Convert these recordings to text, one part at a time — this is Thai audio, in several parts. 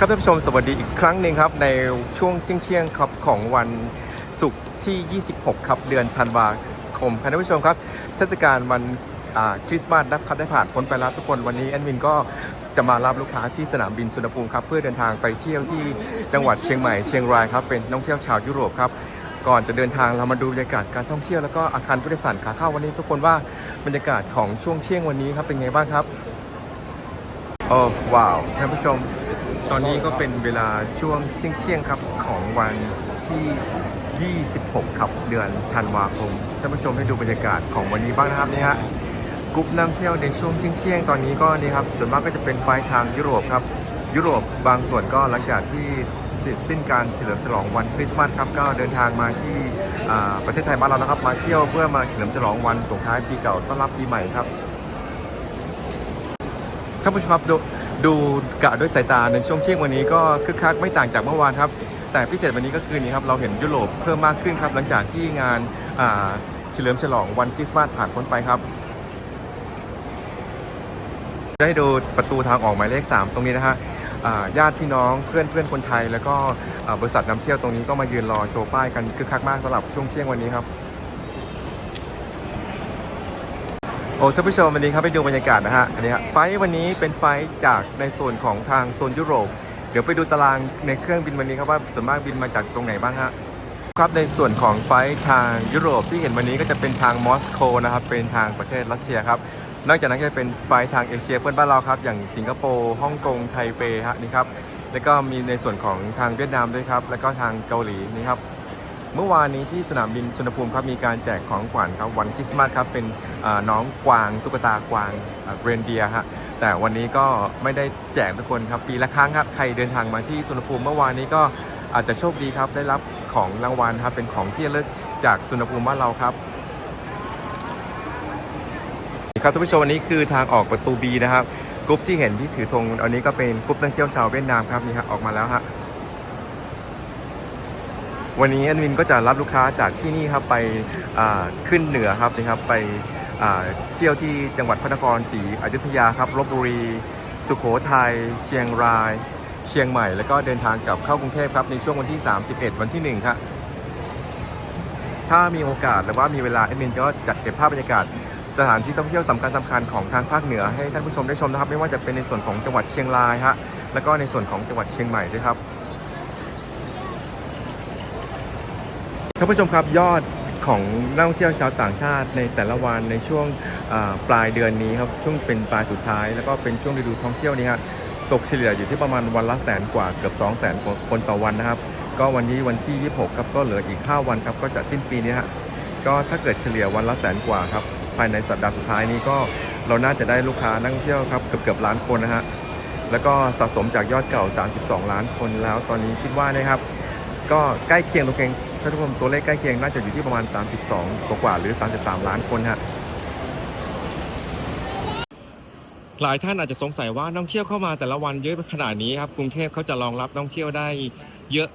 ครับท่านผู้ชมสวัสดีอีกครั้งหนึ่งครับ ในช่วงเที่ยงๆครับของวันศุกร์ที่ 26 ครับ เดือนธันวาคมครับท่านผู้ชมครับเทศกาลวันคริสต์มาสนับพัดได้ผ่านพ้นไปแล้วทุกคนวันนี้แอดมินก็จะมารับลูกค้าที่สนามบินสุวรรณภูมิครับ เพื่อเดินทางไปเที่ยวที่จังหวัดเชียงใหม่เชียงรายครับเป็นนักท่องเที่ยวชาวยุโรปครับก่อนจะเดินทางเรามาดูบรรยากาศการท่องเที่ยวแล้วก็อาคารผู้โดยสารขาเข้าวันนี้ทุกคนว่าบรรยากาศของช่วงเที่ยงวันนี้ครับเป็นไงบ้างครับโอ้ว้าวท่านผู้ชม ตอนนี้ก็เป็นเวลาช่วงเที่ยงๆครับของวันที่ 26 ครับเดือนธันวาคมท่านผู้ชมให้ดูบรรยากาศของวันนี้บ้างนะครับนี่ฮะกรุ๊ปนักเที่ยวในช่วงเที่ยงๆตอนนี้ก็นี่ครับส่วนมากก็จะเป็นไฟล์ทางยุโรปครับ ยุโรปบางส่วนก็หลังจากที่เสร็จสิ้นการเฉลิมฉลองวันคริสต์มาสครับก็เดินทางมาที่ประเทศไทยบ้านเรานะครับ มาเที่ยวเพื่อมาเฉลิมฉลองวันส่งท้ายปีเก่าต้อนรับปีใหม่ครับท่านผู้ชมครับ ดูกะด้วยสายตาในช่วงเที่ยงวันนี้ก็คึกคักไม่ต่างจากเมื่อวานครับ แต่พิเศษวันนี้ก็คือนี่ครับเราเห็นยุโรปเพิ่มมากขึ้นครับ หลังจากที่งานเฉลิมฉลองวันคริสต์มาสผ่านพ้นไปครับจะให้ดูประตูทางออกหมายเลข 3 ตรงนี้นะฮะญาติพี่น้องเพื่อนเพื่อนคนไทย แล้วก็บริษัทนำเที่ยวตรงนี้ก็มายืนรอโชว์ป้ายกันคึกคักมากสำหรับช่วงเที่ยงวันนี้ครับ โอ้ท่านผู้ชมวันนี้ครับไปดูบรรยากาศนะฮะอันนี้ฮะไฟวันนี้เป็นไฟจากในส่วนของทางโซนยุโรป เดี๋ยวไปดูตารางในเครื่องบินวันนี้ครับว่าส่วนมากบินมาจากตรงไหนบ้างฮะครับในส่วนของไฟทางยุโรปที่เห็นวันนี้ก็จะเป็นทางมอสโกนะครับเป็นทางประเทศรัสเซียครับนอกจากนั้นก็จะเป็นไฟทางเอเชียเพื่อนบ้านเราครับอย่างสิงคโปร์ฮ่องกงไทเปฮะนี่ครับแล้วก็มีในส่วนของทางเวียดนามด้วยครับแล้วก็ทางเกาหลีนี่ครับ เมื่อวานนี้ที่สนามบินสุวรรภูมิครับมีการแจกของขวัญครับวันคริสต์มาสครับเป็นน้องกวางตุ๊กตากวางเรนเดียฮะแต่วันนี้ก็ไม่ได้แจกทุกคนครับปีละครั้งครับใครเดินทางมาที่สุวรรภูมิเมื่อวานนี้ก็อาจจะโชคดีครับได้รับของรางวัลครับเป็นของที่ระลึกจากสุวรรภูมิบ้านเราครับครับท่านผู้ชมวันนี้คือทางออกประตู B นะครับกรุ๊ปที่เห็นที่ถือธงอันนี้ก็เป็นกรุ๊ปนักเที่ยวชาวเวียดนามครับนี่ฮะออกมาแล้วฮะ วันนี้แอดมินก็จะรับลูกค้าจากที่นี่ครับไปขึ้นเหนือครับนะครับไปเที่ยวที่จังหวัดพระนครศรีอยุธยาครับลบบุรี สุโขทัยเชียงราย เชียงใหม่ แล้วก็เดินทางกลับเข้ากรุงเทพครับในช่วงวันที่ 31 วันที่1ครับถ้ามีโอกาสหรือว่ามีเวลาแอดมินก็จัดเก็บภาพบรรยากาศสถานที่ท่องเที่ยวสำคัญสำคัญของทางภาคเหนือให้ท่านผู้ชมได้ชมนะครับ ไม่ว่าจะเป็นในส่วนของจังหวัดเชียงรายฮะแล้วก็ในส่วนของจังหวัดเชียงใหม่ด้วยครับ ท่านผู้ชมครับยอดของนักท่องเที่ยวชาวต่างชาติในแต่ละวันในช่วงปลายเดือนนี้ครับช่วงเป็นปลายสุดท้าย แล้วก็เป็นช่วงฤดูท่องเที่ยวนี้ครับตกเฉลี่ยอยู่ที่ประมาณวันละแสนกว่าเกือบ2 0 0 0 0 0คนต่อวันนะครับ ก็วันนี้วันที่ 26 ครับก็เหลืออีก 5 วันครับก็จะสิ้นปีนี้ฮะก็ถ้าเกิดเฉลี่ยวันละแสนกว่าครับภายในสัปดาห์สุดท้ายนี้ก็เราน่าจะได้ลูกค้านักท่องเที่ยวครับเกือบเกือบล้านคนนะฮะแล้วก็สะสมจากยอดเก่า 32 ล้านคนแล้ว ตอนนี้คิดว่านะครับ ก็ใกล้เคียงตัวเอง ท่านผู้ชมตัวเลขใกล้เคียงน่าจะอยู่ที่ประมาณ 32 กว่ากว่าหรือ 33 ล้านคนฮะหลายท่านอาจจะสงสัยว่านักท่องเที่ยวเข้ามาแต่ละวันเยอะขนาดนี้ครับกรุงเทพเขาจะรองรับนักท่องเที่ยวได้เยอะ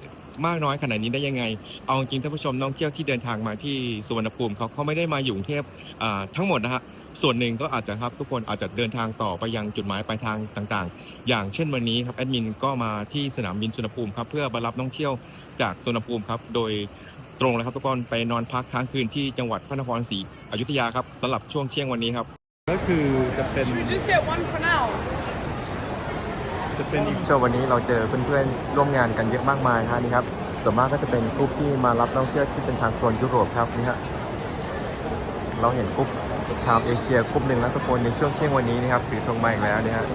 มากน้อยขนาดนี้ได้ยังไง เอาจริงท่านผู้ชมนักท่องเที่ยวที่เดินทางมาที่สุวรรณภูมิเขาเขาไม่ได้มาอยู่กรุงเทพอ่าทั้งหมดนะฮะส่วนหนึ่งก็อาจจะครับทุกคนอาจจะเดินทางต่อไปยังจุดหมายปลายทางต่างๆ อย่างเช่นวันนี้ครับแอดมินก็มาที่สนามบินสุวรรณภูมิครับเพื่อมารับนักท่องเที่ยวจากสุวรรณภูมิครับโดยตรงเลยครับทุกคนไปนอนพักค้างคืนที่จังหวัดพระนครศรีอยุธยาครับสำหรับช่วงเที่ยงวันนี้ครับก็คือจะเป็น Should we just get one for now? จะเป็นอีก โชว์วันนี้เราเจอเพื่อนๆร่วมงานกันเยอะมากมายฮะนี่ครับส่วนมากก็จะเป็นกลุ่มที่มารับนักท่องเที่ยวที่เป็นทางโซนยุโรปครับนี่ฮะเราเห็นกลุ่มชาวเอเชียกลุ่มหนึ่งแล้วทุกคนในช่วงเที่ยงวันนี้นะครับถือธงมาอีกแล้วนี่ฮะ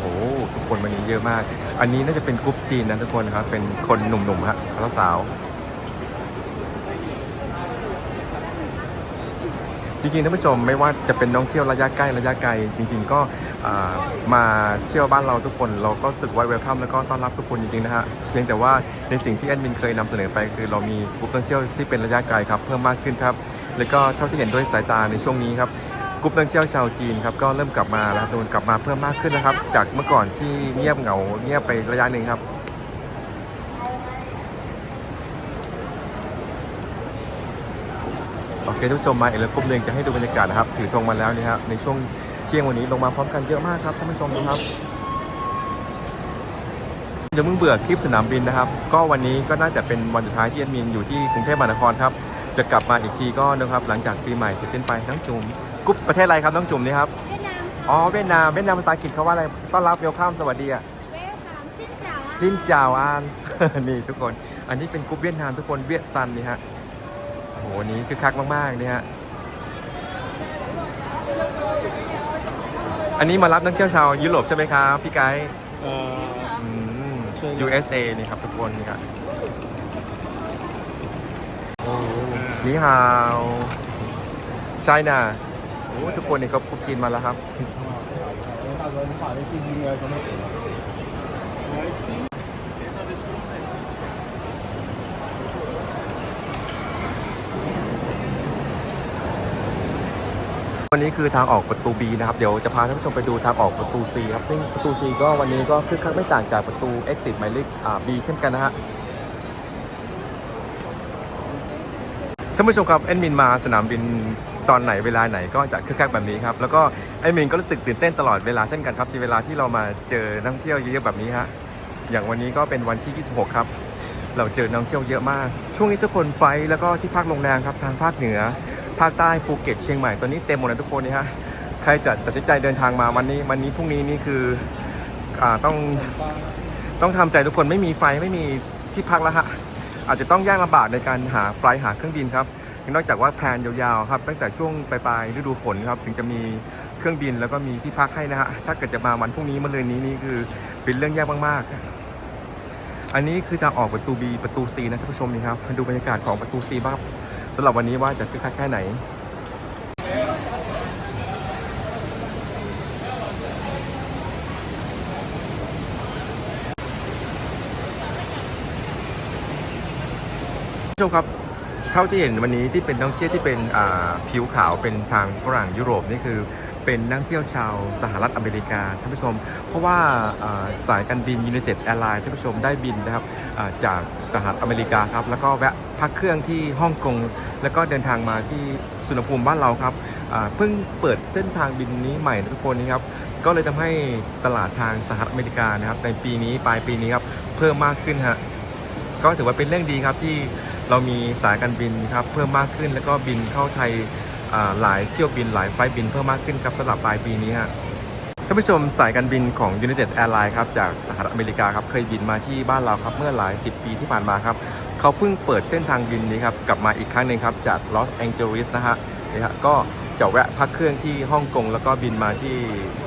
โอ้ทุกคนวันนี้เยอะมาก อันนี้น่าจะเป็นกลุ่มจีนนะทุกคนครับเป็นคนหนุ่มๆฮะสาวๆ จริงๆท่านผู้ชมไม่ว่าจะเป็นน้องเที่ยวระยะใกล้ระยะไกล จริง ๆ ก็มาเที่ยวบ้านเราทุกคน เราก็สึกว่าเวลคัมแล้วก็ต้อนรับทุกคนจริงๆนะฮะเพียงแต่ว่าในสิ่งที่แอดมินเคยนำเสนอไป คือเรามีกลุ่มท่องเที่ยวที่เป็นระยะไกลครับเพิ่มมากขึ้นครับแล้วก็เท่าที่เห็นด้วยสายตาในช่วงนี้ครับกลุ่มท่องเที่ยวชาวจีนครับก็เริ่มกลับมาแล้วครับกคนกลับมาเพิ่มมากขึ้นนะครับ จากเมื่อก่อนที่เงียบเหงาเงียบไประยะหนึ่งครับ ท โอ เคทุกผู้ชมมาอีกแล้วกลุ่มหนึ่งจะให้ดูบรรยากาศนะครับถือธงมาแล้วนี่ครับในช่วงเที่ยงวันนี้ลงมาพร้อมกันเยอะมากครับท่านผู้ชมดูครับอย่าเพิ่งเบื่อคลิปสนามบินนะครับ ก็วันนี้ก็น่าจะเป็นวันสุดท้ายที่แอดมินอยู่ที่กรุงเทพมหานครครับจะกลับมาอีกทีก็นะครับหลังจากปีใหม่เสร็จสิ้นไปน้องจุ๋มกรุ๊ปประเทศอะไรครับน้องจุ๋มนี่ครับเวียดนามอ๋อเวียดนามเวียดนามภาษาอังกฤษเขาว่าอะไรต้อนรับเวลคัมสวัสดีอะเวลคัมสิ้นเจ้าซินจาวอานนี่ทุกคน อันนี้เป็นกรุ๊ปเวียดนามทุกคนเวียดซันนี่ฮะ โหวันนี้คือคักมากๆเนี่ยอันนี้มารับนักเที่ยวชาวยุโรปใช่ไหมครับพี่ไกด์ USA นี่ครับทุกคนนี่ครับนี่ฮาวใช่น่ะโอ้ทุกคนนี่เขากกินมาแล้วครับ นี้คือทางออกประตู B นะครับ เดี๋ยวจะพาท่านผู้ชมไปดูทางออกประตู C ครับ ซึ่งประตู C ก็วันนี้ก็คึกคักไม่ต่างจากประตู exit หมายเลขอ่า B เช่นกันนะฮะ ท่านผู้ชมครับแอดมินมาสนามบินตอนไหนเวลาไหนก็จะคึกคักแบบนี้ครับ แล้วก็แอดมินก็รู้สึกตื่นเต้นตลอดเวลาเช่นกันครับ ที่เวลาที่เรามาเจอนักท่องเที่ยวเยอะๆแบบนี้ฮะ อย่างวันนี้ก็เป็นวันที่ 26 ครับ เราเจอนักท่องเที่ยวเยอะมาก ช่วงนี้ทุกคนไฟท์แล้วก็ที่พักโรงแรมครับทางภาคเหนือ ภาคใต้ภูเก็ตเชียงใหม่ตอนนี้เต็มหมดเลยทุกคนนี่ฮะใครจะตัดสินใจเดินทางมาวันนี้วันนี้พรุ่งนี้นี่คืออ่าต้องต้องทำใจทุกคนไม่มีไฟไม่มีที่พักแล้วฮะอาจจะต้องยากลำบากในการหาไฟหาเครื่องบินครับนอกจากว่าแพลนยาวๆครับตั้งแต่ช่วงปลายๆฤดูฝนครับถึงจะมีเครื่องบินแล้วก็มีที่พักให้นะฮะถ้าเกิดจะมาวันพรุ่งนี้มะรืนนี้นี่คือเป็นเรื่องยากมากๆ อันนี้คือทางออกประตู B ประตู C นะท่านผู้ชมนี่ครับดูบรรยากาศของประตู C บ้าง สำหรับวันนี้ว่าจะคึกคักแค่ไหนผู้ชมครับ เท่าที่เห็นวันนี้ที่เป็นนักเที่ยวที่เป็นผิวขาวเป็นทางฝรั่งยุโรปนี่คือเป็นนักเที่ยวชาวสหรัฐอเมริกาท่านผู้ชม เพราะว่าสายการบินยูเนเต็ดแอร์ไลน์ท่านผู้ชมได้บินนะครับาจากสหรัฐอเมริกาครับแล้วก็แวะพักเครื่องที่ฮ่องกงแล้วก็เดินทางมาที่สุนภูมิบ้านเราครับเพิ่งเปิดเส้นทางบินนี้ใหม่นะทุกคนนี่ครับก็เลยทำให้ตลาดทางสหรัฐอเมริกานะครับในปีนี้ปลายปีนี้ครับเพิ่มมากขึ้นฮะก็ถือว่าเป็นเรื่องดีครับที่ เรามีสายการบินครับเพิ่มมากขึ้น แล้วก็บินเข้าไทยอ่าหลายเที่ยวบินหลายไฟล์บินเพิ่มมากขึ้นครับสำหรับปลายปีนี้ฮะท่านผู้ชมสายการบินของ United Airlines ครับจากสหรัฐอเมริกาครับเคยบินมาที่บ้านเราครับเมื่อหลาย 10 ปีที่ผ่านมาครับเขาเพิ่งเปิดเส้นทางบินนี้ครับกลับมาอีกครั้งหนึ่งครับจากลอสแองเจลิสนะฮะนี่ฮะก็จะแวะพักเครื่องที่ฮ่องกงแล้วก็บินมาที่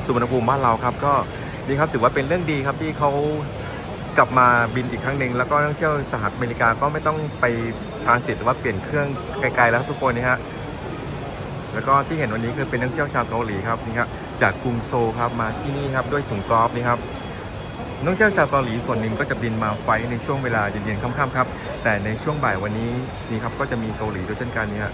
สุวรรณภูมิบ้านเราครับ ก็ดีครับถือว่าเป็นเรื่องดีครับที่เขา กลับมาบินอีกครั้งหนึ่งแล้วก็นักท่องเที่ยวสหรัฐอเมริกาก็ไม่ต้องไปทรานสิตหรือว่าเปลี่ยนเครื่องไกลๆแล้วทุกคนนี่ฮะแล้วก็ที่เห็นวันนี้คือเป็นนักท่องเที่ยวชาวเกาหลีครับนี่ครับจากกรุงโซครับมาที่นี่ครับด้วยถุงกอล์ฟนี่ครับนักท่องเที่ยวชาวเกาหลีส่วนหนึ่งก็จะบินมาไฟในช่วงเวลาเย็นๆค่ำๆครับ แต่ในช่วงบ่ายวันนี้นี่ครับก็จะมีเกาหลีด้วยเช่นกันนี่ฮะ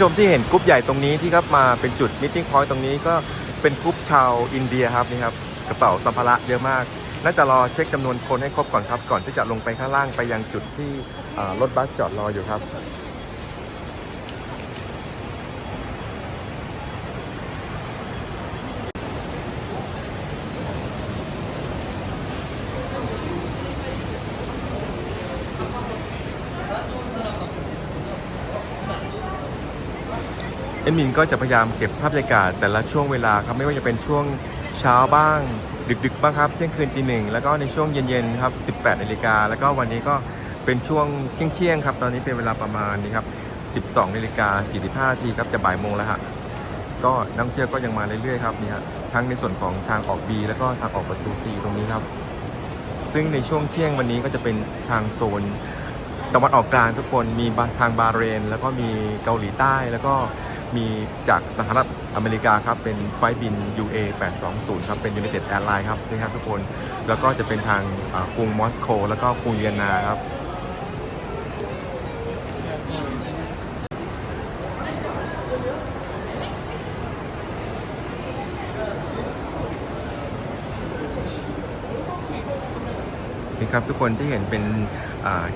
ชมที่เห็นกรุ๊ปใหญ่ตรงนี้ที่ครับมาเป็นจุดมิ e ติ้งพอยต์ตรงนี้ก็เป็นกรุ๊ปชาวอินเดียครับนี่ครับ กระเป๋าสัมภาระเยอะมากน่าจะรอเช็คจำนวนคนให้ครบก่อนครับ ก่อนที่จะลงไปข้างล่างไปยังจุดที่รถบัสจอดรออยู่ครับ เอ็มมินก็จะพยายามเก็บภาพบรรยากาศแต่ละช่วงเวลาครับไม่ว่าจะเป็นช่วง เช้าบ้าง ดึกๆบ้างครับ เที่ยงคืนตีหนึ่งแล้วก็ในช่วงเย็นๆครับ 18นาฬิกาแล้วก็วันนี้ก็เป็นช่วงเที่ยงๆครับ ตอนนี้เป็นเวลาประมาณนี้ครับ 12นาฬิกา45นาทีครับจะบ่ายโมงแล้วฮะก็นักเที่ยวก็ยังมาเรื่อยๆครับนี่ฮะทั้งในส่วนของทางออก B แล้วก็ทางออกประตู C ตรงนี้ครับ ซึ่งในช่วงเที่ยงวันนี้ก็จะเป็นทางโซนตะวันออกกลางทุกคนมีทางบาเรน แล้วก็มีเกาหลีใต้แล้วก็ มีจากสหรัฐอเมริกาครับ เป็นไฟบิน UA 820 ครับ เป็น United Airlines ครับนี่ครับทุกคน แล้วก็จะเป็นทางกรุงมอสโกแล้วก็กรุงเวียนนาครับนี่ครับทุกคนที่เห็นเป็น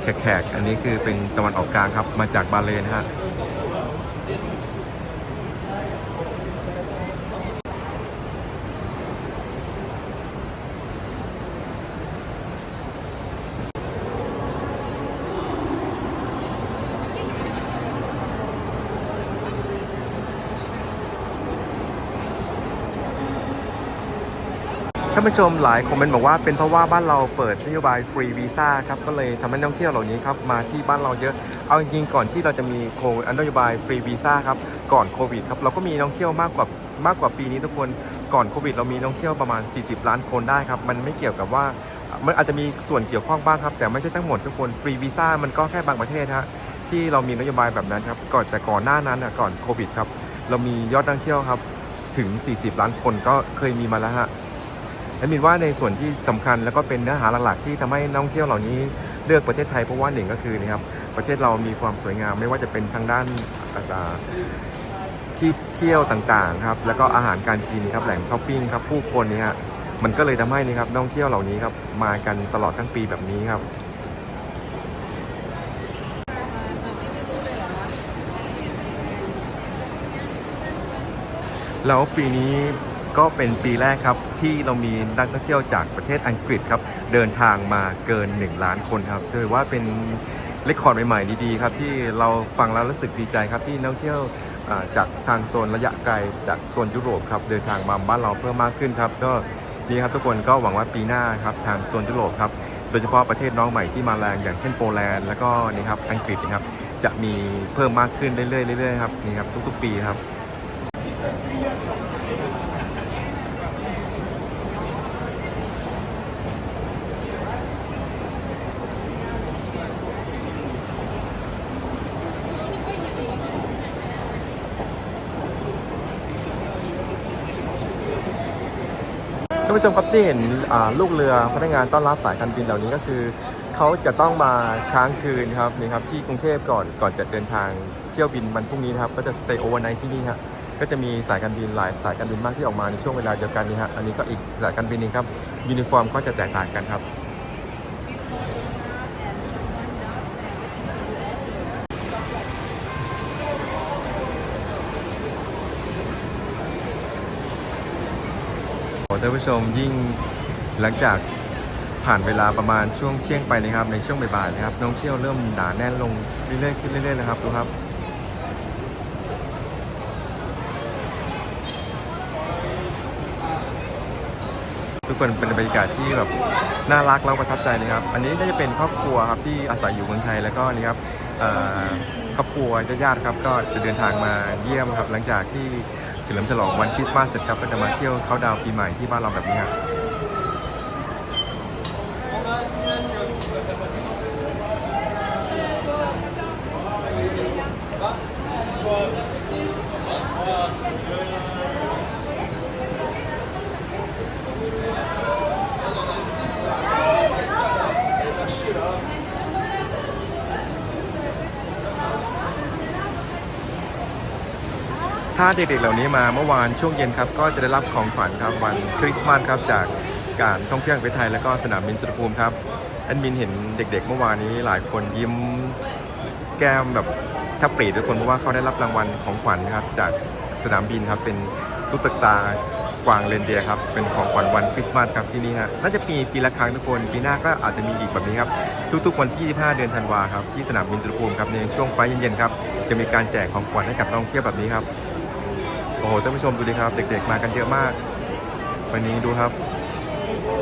แขกๆ อันนี้คือเป็นตะวันออกกลางครับ มาจากบาเลนฮะานผู้ชมหลายคอมเมนต์บอกว่าเป็นเพราะว่าบ้านเราเปิดนโยบายฟรีวีซ่าครับก็เลยทำให้นักท่องเที่ยวเหล่านี้ครับมาที่บ้านเราเยอะเอาจริงๆก่อนที่เราจะมีโคนโยบายฟรีวีซ่าครับก่อนโควิดครับเราก็มีนักท่องเที่ยวมากกว่ามากกว่าปีนี้ทุกคนก่อนโควิด เรามีนักท่องเที่ยวประมาณ 40 ล้านคนได้ครับมันไม่เกี่ยวกับว่ามันอาจจะมีส่วนเกี่ยวข้องบ้างครับ แต่ไม่ใช่ทั้งหมดทุกคนฟรีวีซ่ามันก็แค่บางประเทศฮะที่เรามีนโยบายแบบนั้นครับก่อนแต่ก่อนหน้านั้นอะก่อนโควิดครับเรามียอดนักท่องเที่ยวครับถึง 40 ล้านคนก็เคยมีมาแล้วฮะ และมินว่าในส่วนที่สำคัญแล้วก็เป็นเนื้อหาหลักๆที่ทำให้นักท่องเที่ยวเหล่านี้เลือกประเทศไทยเพราะว่าหนึ่งก็คือนะครับประเทศเรามีความสวยงามไม่ว่าจะเป็นทางด้านที่เที่ยวต่างๆครับแล้วก็อาหารการกินครับแหล่งช้อปปิ้งครับผู้คนนี่ฮะมันก็เลยทำให้นี่ครับนักท่องเที่ยวเหล่านี้ครับมากันตลอดทั้งปีแบบนี้ครับแล้วปีนี้ ก็เป็นปีแรกครับที่เรามีนักท่องเที่ยวจากประเทศอังกฤษครับเดินทางมาเกิน 1 ล้านคนครับถือว่าเป็นเรคคอร์ดใหม่ๆดีๆครับที่เราฟังแล้วรู้สึกดีใจครับที่นักท่องเที่ยวจากทางโซนระยะไกลจากโซนยุโรปครับเดินทางมาบ้านเราเพิ่มมากขึ้นครับก็ดีครับทุกคนก็หวังว่าปีหน้าครับทางโซนยุโรปครับโดยเฉพาะประเทศน้องใหม่ที่มาแรงอย่างเช่นโปแลนด์แล้วก็นี่ครับอังกฤษนะครับจะมีเพิ่มมากขึ้นเรื่อยๆเรื่อยๆครับนี่ครับทุกๆปีครับานผู้ชมครับที่เห็นลูกเรือพนักงานต้อนรับสายการบินเหล่านี้ก็คือเขาจะต้องมาค้างคืนครับนี่ครับที่กรุงเทพก่อนก่อนจะเดินทางเที่ยวบินวันพรุ่งนี้นะครับก็จะ stay overnight ที่นี่ครับก็จะมีสายการบินหลายสายการบินมากที่ออกมาในช่วงเวลาเดียวกันนี่ฮะอันนี้ก็อีกสายการบินหนึงครับยูนิฟอร์มก็จะแตกต่างกันครับ ท่านผู้ชมยิ่งหลังจากผ่านเวลาประมาณช่วงเที่ยงไปนะครับ ในช่วงบ่ายๆนะครับนักท่องเที่ยวเริ่มหนาแน่นลงเรื่อยๆขึ้นเรื่อยๆนะครับดูครับทุกคนเป็นบรรยากาศที่แบบน่ารักแล้วประทับใจนะครับ อันนี้น่าจะเป็นครอบครัวครับที่อาศัยอยู่เมืองไทยแล้วก็นี่ครับครอบครัวญาติๆครับก็จะเดินทางมาเยี่ยมครับ หลังจากที่ เฉลิมฉลองวันคริสต์มาสเสร็จครับก็จะมาเที่ยวเขาดาวปีใหม่ที่บ้านเราแบบนี้ครับ ถ้าเด็กๆเหล่านี้มาเมื่อวานช่วงเย็นครับ ก็จะได้รับของขวัญครับวันคริสต์มาสครับจากการท่องเที่ยวประเทศไทย แล้วก็สนามบินสุวรรณภูมิครับแอดมินเห็นเด็ก ๆ เมื่อวานนี้หลายคนยิ้มแก้มแบบแทบปรีดทุกคนเพราะว่าเขาได้รับรางวัลของขวัญครับจากสนามบินครับเป็นตุ๊กตากวางเรนเดียครับเป็นของขวัญวันคริสต์มาสครับที่นี่ฮะน่าจะมีปีละครั้งทุกคนปีหน้าก็อาจจะมีอีกแบบนี้ครับทุกๆวันที่ 25 เดือนธันวาครับที่สนามบินสุวรรณภูมิครับในช่วงไฟเย็นๆครับจะมีการแจกของขวัญให้กับนักท่องเที่ยวแบบนี้ครับ อ้โหท่านผู้ชมดูดิครับ เด็กๆมากันเยอะมาก วันนี้ดูครับ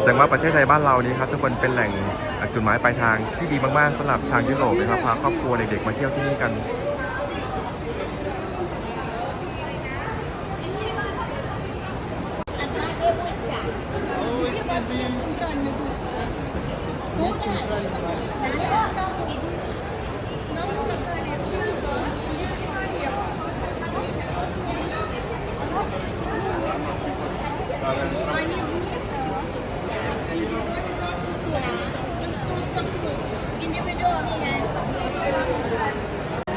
แสดงว่าประเทศไทยบ้านเรานี้ครับทุกคนเป็นแหล่งจุดหมายปลายทางที่ดีมากๆสำหรับทางยุโรปนะครับพาครอบครัวเด็กๆมาเที่ยวที่นี่กัน ท่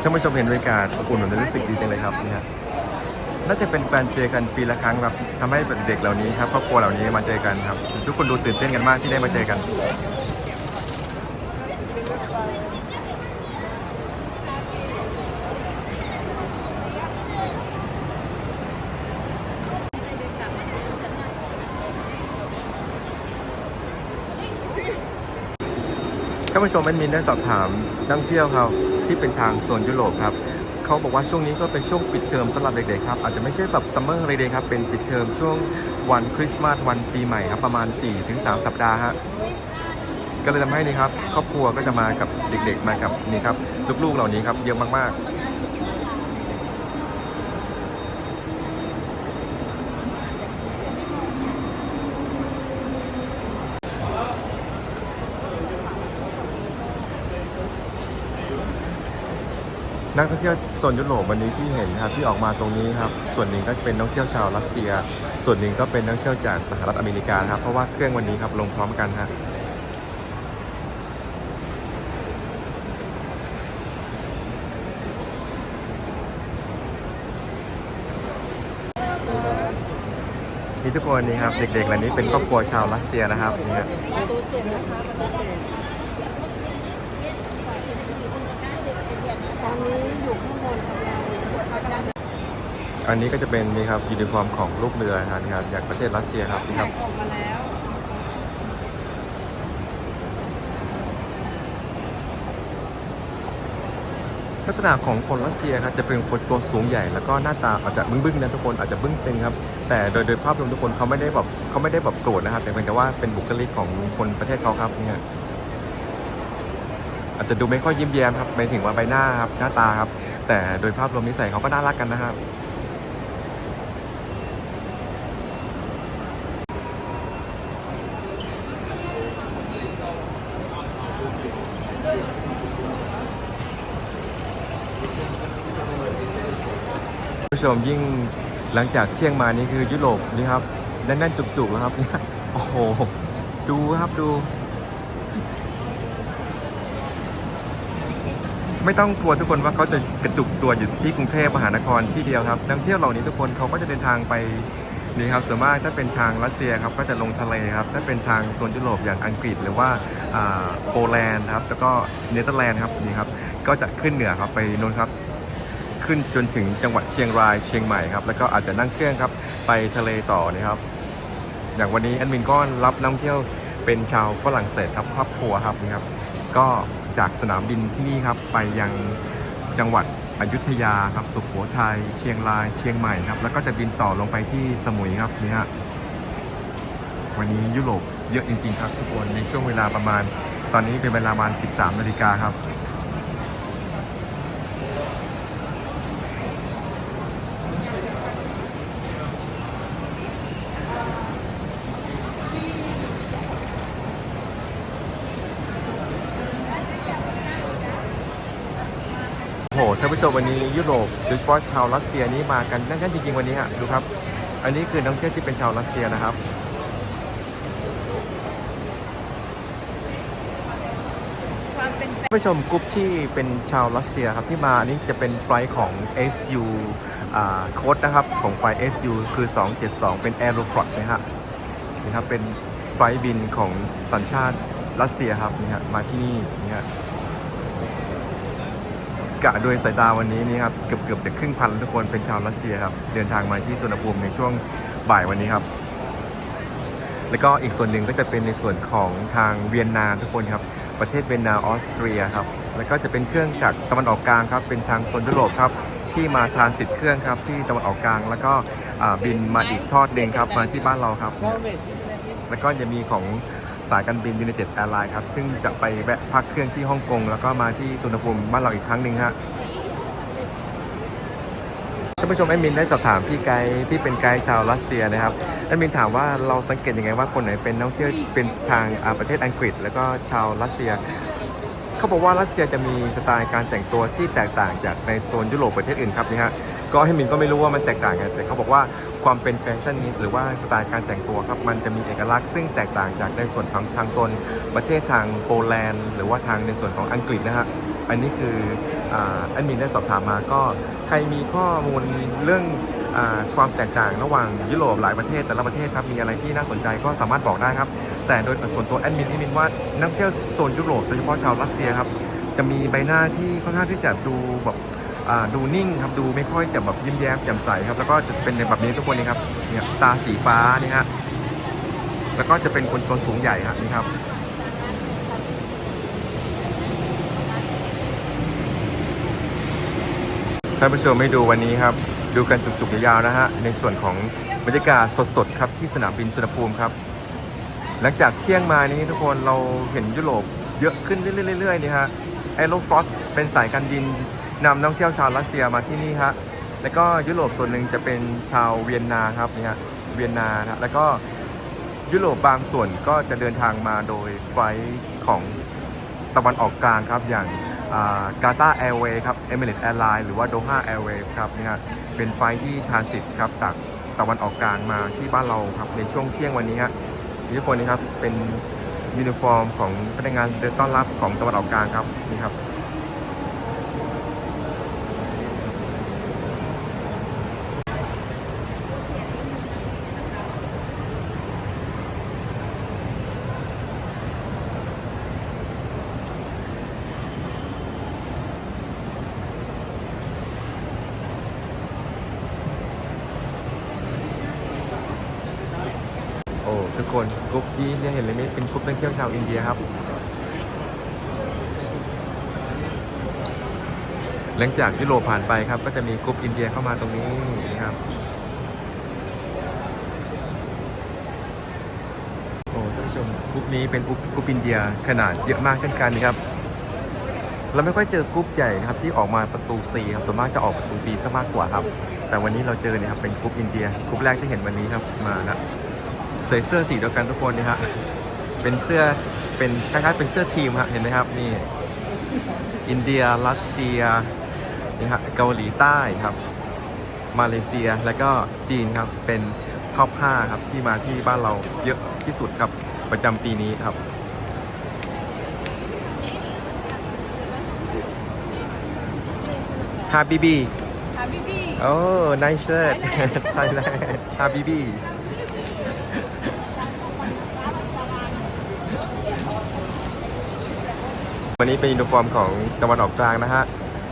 านผู้ชมเห็นบรรยากาศอบอุ่นแบบนี้รู้สึกดีจังเลยครับนี่ฮะน่าจะเป็นการเจอกันปีละครั้งครับทำให้เด็กเหล่านี้ครับครอบครัวเหล่านี้มาเจอกันครับ ทุกคนดูตื่นเต้นกันมากที่ได้มาเจอกัน ท่านผู้ชมแอดมินได้สอบถามนักท่องเที่ยวครับที่เป็นทางโซนยุโรปครับเขาบอกว่าช่วงนี้ก็เป็นช่วงปิดเทอมสำหรับเด็กๆครับอาจจะไม่ใช่แบบซัมเมอร์เลยเดย์ครับเป็นปิดเทอมช่วงวันคริสต์มาสวันปีใหม่ครับประมาณ 4-3 สัปดาห์ฮะก็เลยทำให้นี่ครับครอบครัวก็จะมากับเด็กๆมากับนี่ครับลูกๆเหล่านี้ครับเยอะมากๆ นักท่องเที่ยวโซนยุโรปวันนี้ที่เห็นครับที่ออกมาตรงนี้ครับส่วนหนึ่งก็เป็นนักท่องเที่ยวชาวรัสเซีย ส่วนหนึ่งก็เป็นนักท่องเที่ยวจากสหรัฐอเมริกาครับเพราะว่าเครื่องวันนี้ครับลงพร้อมกันฮะนี่ทุกคนนี่ครับเด็กๆเหล่านี้เป็นครอบครัวชาวรัสเซียนะครับนี่ฮะตอนนี้อยู่ข้างบนข อันนี้ก็จะเป็นนี่ครับยูนิฟอร์มของลูกเรือนะครับจากประเทศรัสเซียครับนี่ครับออกมาแล้ว ลักษณะของคนรัสเซียครับจะเป็นคนตัวสูงใหญ่แล้วก็หน้าตาอาจจะบึ้งๆนะทุกคนอาจจะบึ้งเต็งครับ แต่โดยโดยภาพรวมทุกคนเขาไม่ได้แบบเขาไม่ได้แบบโกรธนะครับ แต่เพียงแต่ว่าเป็นบุคลิกของคนประเทศเขาครับเนี่ย อาจจะดูไม่ค่อยยิ้มแย้มครับหมายถึงว่าใบหน้าครับหน้าตาครับ แต่โดยภาพรวมนิสัยเขาก็น่ารักกันนะครับผู้ชมยิ่งหลังจากเที่ยงมานี่คือยุโรปนี่ครับแน่นๆจุกๆแล้วครับเนี่ยโอ้โห ดูครับดู ไม่ต้องกลัวทุกคนว่าเขาจะกระจุกตัวอยู่ที่กรุงเทพมหานครที่เดียวครับนักเที่ยวเหล่านี้ทุกคนเขาก็จะเดินทางไปนี่ครับส่วนมากถ้าเป็นทางรัสเซียครับก็จะลงทะเลครับถ้าเป็นทางโซนยุโรปอย่างอังกฤษหรือว่าโปแลนด์ครับแล้วก็เนเธอร์แลนด์ครับนี่ครับก็จะขึ้นเหนือครับไปโน่นครับขึ้นจนถึงจังหวัดเชียงรายเชียงใหม่ครับแล้วก็อาจจะนั่งเครื่องครับไปทะเลต่อนะครับ อย่างวันนี้แอดมินก็รับนักเที่ยวเป็นชาวฝรั่งเศสครับครอบครัวครับนี่ครับก็ จากสนามบินที่นี่ครับไปยังจังหวัดอยุธยาครับสุโขทัยเชียงรายเชียงใหม่ครับ แล้วก็จะบินต่อลงไปที่สมุยครับนี่ฮะวันนี้ยุโรปเยอะจริงๆครับทุกคนในช่วงเวลาประมาณ ตอนนี้เป็นเวลาประมาณ 13นาฬิกาครับ โอ้โหท่านผู้ชมวันนี้ยุโรปโดยเฉพาะชาวรัสเซียนี้มากันแน่นๆจริงๆวันนี้ฮะดูครับ อันนี้คือนักท่องเที่ยวที่เป็นชาวรัสเซียนะครับท่านผู้ชมกลุ่มที่เป็นชาวรัสเซียครับที่มาอันนี้จะเป็นไฟล์ของ SU โค้ดนะครับของไฟล์ SU คือ 272 เป็น Aeroflot นะฮะนี่ครับเป็นไฟล์บินของสัญชาติรัสเซียครับนี่ฮะมาที่นี่นี่ฮะ กะโดยสายตาวันนี้นี่ครับเกือบเกือบจะครึ่งพันทุกคนเป็นชาวรัสเซียครับเดินทางมาที่สุวรรณภูมิในช่วงบ่ายวันนี้ครับ แล้วก็อีกส่วนหนึ่งก็จะเป็นในส่วนของทางเวียนนาทุกคนครับประเทศเวียนนาออสเตรียครับแล้วก็จะเป็นเครื่องจากตะวันออกกลางครับเป็นทางโซนยุโรปครับที่มาทานสิตเครื่องครับที่ตะวันออกกลาง แล้วก็บินมาอีกทอดหนึ่งครับมาที่บ้านเราครับ แล้วก็จะมีของ สายการบินยู n นเต็ดแอร์ไลน์ครับ ซึ่งจะไปแวะพักเครื่องที่ฮ่องกง แล้วก็มาที่สุวรรภูมิบ้านเราอีกครั้งหนึ่งฮะท่านผู้ชมแอดมินได้สอบถามพี่ไกด์ที่เป็นไกด์ชาวรัสเซียนะครับแอดมินถามว่าเราสังเกตยังไงว่าคนไหนเป็นนักท่องเที่ยวเป็นทางอาประเทศอังกฤษ แล้วก็ชาวรัสเซีย เขาบอกว่ารัสเซียจะมีสไตล์การแต่งตัวที่แตกต่างจากในโซนยุโรปประเทศอื่นครับนี่ฮะ ก็ให้มินก็ไม่รู้ว่ามันแตกต่างกันแต่เขาบอกว่าความเป็นแฟชั่นนี้หรือว่าสไตล์การแต่งตัวครับมันจะมีเอกลักษณ์ซึ่งแตกต่างจากในส่วนของทางโซนประเทศทางโปแลนด์ หรือว่าทางในส่วนของอังกฤษนะฮะอันนี้คืออ่าแอดมินได้สอบถามมาก็ใครมีข้อมูลเรื่องอความแตกต่างระหว่างยุโรปหลายประเทศแต่ละประเทศครับมีอะไรที่น่าสนใจก็สามารถบอกได้ครับ แต่โดยส่วนตัวแอดมินที่มินว่านักเที่ยวโซนยุโรปโดยเฉพาะชาวรัสเซียครับจะมีใบหน้าที่ค่อนข้างที่จะดูแบบ ดูนิ่งครับดูไม่ค่อยจะแบบยิ้มแย้มแจ่มใสครับแล้วก็จะเป็นแบบนี้ทุกคนนี่ครับเนี่ยตาสีฟ้านี่ฮะแล้วก็จะเป็นคนตัวสูงใหญ่ครับนี่ครับท่านผู้ชมไม่ดูวันนี้ครับ ดูกันจุกๆยาวๆนะฮะในส่วนของบรรยากาศสดๆครับที่สนามบินสุนภูมิครับ หลังจากเที่ยงมานี้ทุกคนเราเห็นยุโรปเยอะขึ้นเรื่อยๆนี่ฮะแอโรฟลอตเป็นสายการบิน นำนักท่องเที่ยวชาวรัสเซียมาที่นี่ฮะแล้วก็ยุโรปส่วนหนึ่งจะเป็นชาวเวียนนาครับนี่ฮะเวียนนานะครับแล้วก็ยุโรปบางส่วนก็จะเดินทางมาโดยไฟล์ของตะวันออกกลางครับอย่างกาตาแอร์เวย์ครับเอมิเรตแอร์ไลน์หรือว่าโดฮาแอร์เวย์ครับนี่ฮะเป็นไฟล์ที่ทานสิตครับจากตะวันออกกลางมาที่บ้านเราครับในช่วงเที่ยงวันนี้ฮะนี่ทุกคนนี่ครับเป็นยูนิฟอร์มของพนักงานเดินต้อนรับของตะวันออกกลางครับนี่ครับ โอ้ทุกคนกรุ๊ปที่เนี่ยเห็นเลยนี่เป็นกรุ๊ปนักเที่ยวชาวอินเดียครับ ห ลังจากยุโรปผ่านไปครับ ก็จะมีกรุ๊ปอินเดียเข้ามาตรงนี้นะครับโอ้ท่านผู้ชมกรุ๊ปนี้เป็นกรุ๊ปอินเดียขนาดเยอะมากเช่นกันนะครับเราไม่ค่อยเจอกรุ๊ปใหญ่นะครับที่ออกมาประตู C ครับส่วนมากจะออกประตู B ซะมากกว่าครับ แต่วันนี้เราเจอเนี่ยครับเป็นกรุ๊ปอินเดียกรุ๊ปแรกที่เห็นวันนี้ครับมาแล้วใส่เสื้อสีเดียวกันทุกคนนี่ฮะเป็นเสื้อเป็นคล้ายๆเป็นเสื้อทีมฮะเห็นไหมครับนี่อินเดีย รัสเซีย นี่ฮะเกาหลีใต้ครับ มาเลเซียแล้วก็จีนครับ เป็นท็อป 5 ครับ ที่มาที่บ้านเราเยอะที่สุดครับ ประจำปีนี้ครับ ฮาบิบีฮาบิบีโอ้ nice shirt Thailand ฮาบิบี วันนี้เป็นยูนิฟอร์มของตะวันออกกลางนะฮะ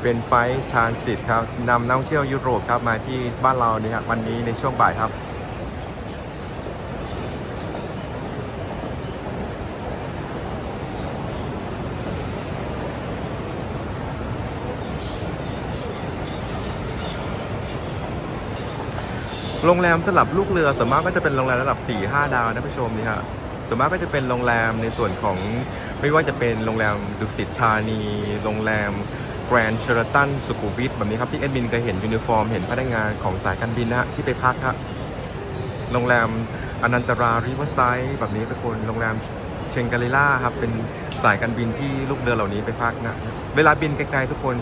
เป็นไฟท์ทรานสิตครับนำนักท่องเที่ยวยุโรปครับมาที่บ้านเราเนี่ครับวันนี้ในช่วงบ่ายครับโรงแรมสำหรับลูกเรือส่วนมากก็จะเป็นโรงแรมระดับ 4-5 ดาวนะผู้ชมนี่ฮะส่วนมากก็จะเป็นโรงแรมในส่วนของไม่ว่าจะเป็นโรงแรมดุสิตธานี โรงแรม แกรนด์เชอร์ตันสุขุมวิทแบบนี้ครับที่แอดมินเคยเห็นยูนิฟอร์ม เห็นพนักงานของสายการบินนะฮะที่ไปพักครับโรงแรมอนันตราริเวอร์ไซด์แบบนี้ทุกคนโรงแรมเชงกาลิล่าครับเป็นสายการบินที่ลูกเรือเหล่านี้ไปพักนะเวลาบินไกลๆทุกคน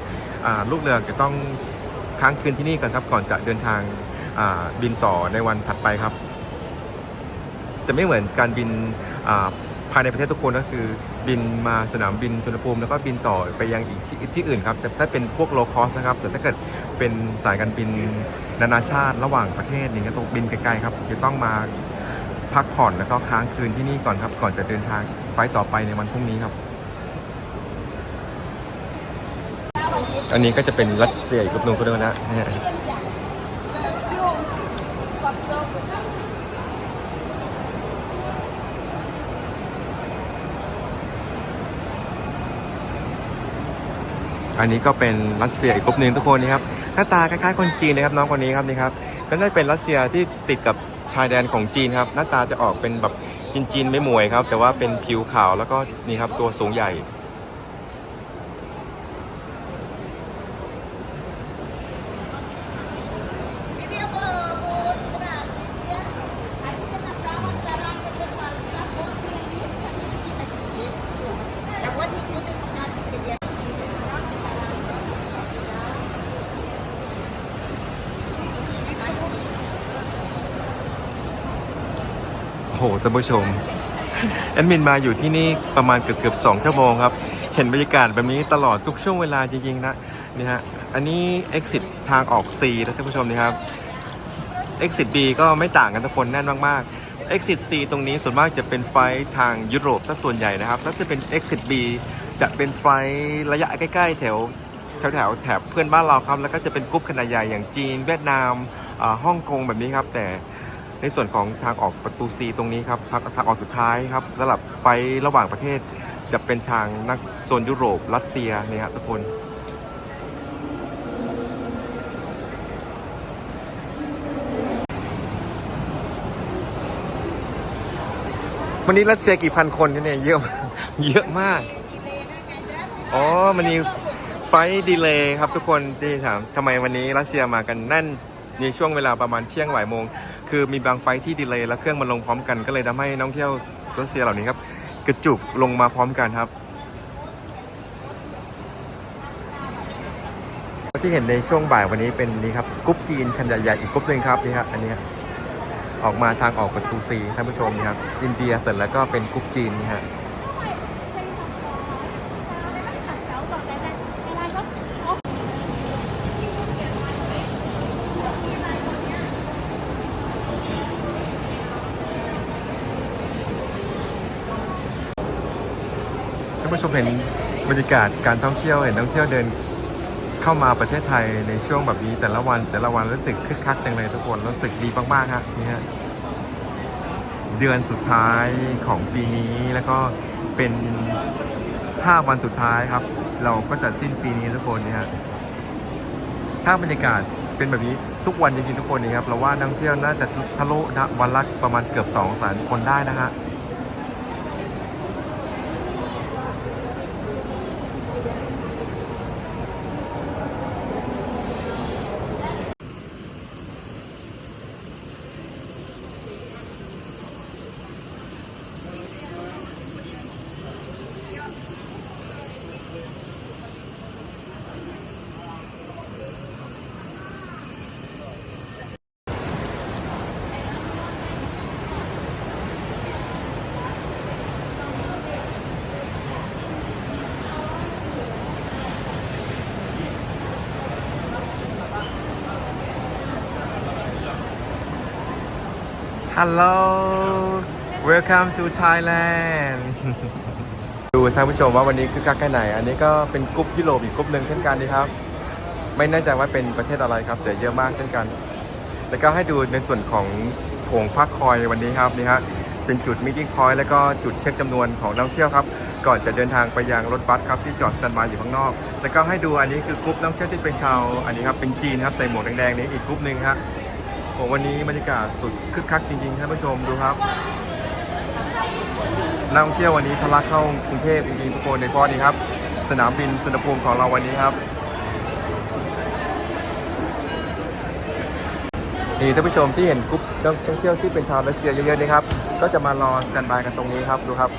ลูกเรือจะต้องค้างคืนที่นี่ก่อนครับก่อนจะเดินทางบินต่อในวันถัดไปครับ จะไม่เหมือนการบินภายในประเทศทุกคนก็คือ บินมาสนามบินสุวรรณภูมิแล้วก็บินต่อไปยังอีกที่ที่อื่นครับแต่ถ้าเป็นพวกโลคอสนะครับ แต่ถ้าเกิดเป็นสายการบินนานาชาติระหว่างประเทศอย่างเงี้ยต้องบินไกลๆครับจะต้องมาพักผ่อนแล้วก็ค้างคืนที่นี่ก่อนครับก่อนจะเดินทางไฟล์ต่อไปในวันพรุ่งนี้ครับ อันนี้ก็จะเป็นรัสเซียอีกกลุ่มหนึงก็ด้วยนะ อันนี้ก็เป็นรัสเซียอีกกลุ่มหนึ่งทุกคนนี่ครับหน้าตาคล้ายๆคนจีนนะครับน้องคนนี้ครับนี่ครับก็ได้เป็นรัสเซียที่ติดกับชายแดนของจีนครับหน้าตาจะออกเป็นแบบจีนๆไม่หมวยครับแต่ว่าเป็นผิวขาวแล้วก็นี่ครับตัวสูงใหญ่ หท่านผู้ชม แอดมินมาอยู่ที่นี่ประมาณเกือบเกือบสองชั่วโมงครับ เห็นบรรยากาศแบบนี้ตลอดทุกช่วงเวลาจริงๆนะนี่ฮะอันนี้ exit ทางออก C นะท่านผู้ชมนี่ครับ exit B ก็ไม่ต่างกันทุกคนแน่นมากๆ exit C ตรงนี้ส่วนมากจะเป็นไฟล์ทางยุโรปซะส่วนใหญ่นะครับแล้วจะเป็น exit B จะเป็นไฟล์ระยะใกล้ ๆ แถวแถวแถวแถบเพื่อนบ้านเราครับ แล้วก็จะเป็นกรุ๊ปขนาดใหญ่อย่างจีน เวียดนามฮ่องกงแบบนี้ครับ แต่ ในส่วนของทางออกประตู C ตรงนี้ครับทางออกสุดท้ายครับสำหรับไฟระหว่างประเทศจะเป็นทางนักโซนยุโรป รัสเซียนี่ครับทุกคนวันนี้รัสเซียกี่พันคนเนี่ยเยอะเยอะมาก อ๋อมันมีไฟดีเลย์ครับทุกคนที่ถามทำไมวันนี้รัสเซียมากันนั่นในช่วงเวลาประมาณเที่ยงหลายโมง คือมีบางไฟที่ดีเลย์แล้วเครื่องมันลงพร้อมกัน ก็เลยทำให้นักท่องเที่ยวรัสเซียเหล่านี้ครับกระจุกลงมาพร้อมกันครับ ที่เห็นในช่วงบ่ายวันนี้เป็นนี้ครับกรุ๊ปจีนขนาดใหญ่อีกกรุ๊ปหนึ่งครับนี่ครับอันนี้ครับออกมาทางออกประตูซีท่านผู้ชมนี่ครับอินเดียเสร็จแล้วก็เป็นกรุ๊ปจีนนี่ฮะ ท่านผู้ชม เห็นบรรยากาศการท่องเที่ยวเห็นท่องเที่ยวเดินเข้ามาประเทศไทยในช่วงแบบนี้แต่ละวันแต่ละวันรู้สึกคึกคักจังเลยทุกคนรู้สึกดีมากๆฮะนี่ฮะเดือนสุดท้ายของปีนี้แล้วก็เป็น 5 วันสุดท้ายครับ เราก็จะสิ้นปีนี้ทุกคนนี่ฮะถ้าบรรยากาศเป็นแบบนี้ทุกวันจริงๆทุกคนนี่ครับเราว่านักท่องเที่ยวน่าจะทะลุนะวันละประมาณเกือบ2แสนคนได้นะฮะ Hello welcome to Thailand ดูท่านผู้ชมว่าวันนี้คือคักแค่ไหน อันนี้ก็เป็นกรุ๊ปยุโรปอีกกรุ๊ปหนึ่งเช่นกันนะครับ ไม่แน่ใจว่าเป็นประเทศอะไรครับ แต่เยอะมากเช่นกัน แล้วก็ให้ดูในส่วนของโถงพักคอยวันนี้ครับนี่ฮะเป็นจุดมิ e ิ n g พอยต์แล้วก็จุดเช็คจำนวนของนักท่องเที่ยวครับ ก่อนจะเดินทางไปยังรถบัสครับที่จอดสแตนบายอยู่ข้างนอก แล้วก็ให้ดูอันนี้คือกรุ๊ปนักท่องเที่ยวที่เป็นชาว อันนี้ครับเป็นจีนครับใส่หมวกแดงๆนี้อีกกรุ๊ปหนึ่งครับ อ้วันนี้บรรยากาศสุดคึกคักจริงๆท่านผู้ชมดูครับนักท่องเที่ยววันนี้ทะลักเข้ากรุงเทพจริงๆทุกคนในพราะนี้ครับ สนามบินสุนภูมิของเราวันนี้ครับนี่ท่านผู้ชมที่เห็นกรุ๊ปนักท่องเที่ยวที่เป็นชาวรัสเซียเยอะๆนะครับ ก็จะมารอสแตนบายกันตรงนี้ครับดูครับ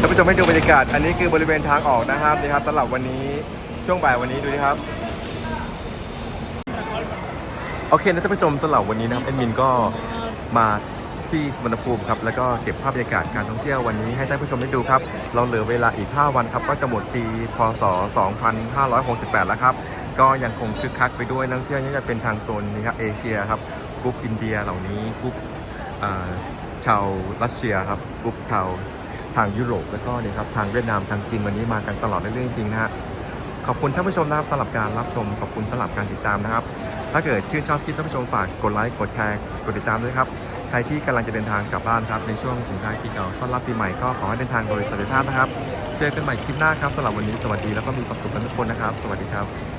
ท่านผู้ชมให้ดูบรรยากาศ อันนี้คือบริเวณทางออกนะครับนี่ครับสำหรับวันนี้ ช่วงบ่ายวันนี้ดูนะครับ โอเคนะท่านผู้ชมสำหรับวันนี้นะครับแอดมินก็มาที่สุวรรณภูมิครับแล้วก็เก็บภาพบรรยากาศการท่องเที่ยววันนี้ให้ท่านผู้ชมได้ดูครับ เราเหลือเวลาอีก 5 วันครับ ก็จะหมดปีพศ 2568 แล้วครับ ก็ยังคงคึกคักไปด้วยนักท่องเที่ยวนี่จะเป็นทางโซนนี้ครับเอเชียครับกรุ๊ปอินเดียเหล่านี้กรุ๊ปชาวรัสเซียครับกรุ๊ปชาวทางยุโรปแล้วก็เนี่ยครับทางเวียดนามทางจีนวันนี้มากันตลอดเรื่อยๆจริงนะฮะ ขอบคุณท่านผู้ชมนะครับสำหรับการรับชม ขอบคุณสำหรับการติดตามนะครับ ถ้าเกิดชื่นชอบคลิปท่านผู้ชมฝากกดไลค์กดแชร์กดติดตามด้วยครับใครที่กำลังจะเดินทางกลับบ้านครับในช่วงสินค้าปีเก่าต้อนรับปีใหม่ก็ขอให้เดินทางโดยสวัสดิภาพนะครับ เจอกันใหม่คลิปหน้าครับสำหรับวันนี้สวัสดีแล้วก็มีความสุขกันทุกคนนะครับ สวัสดีครับ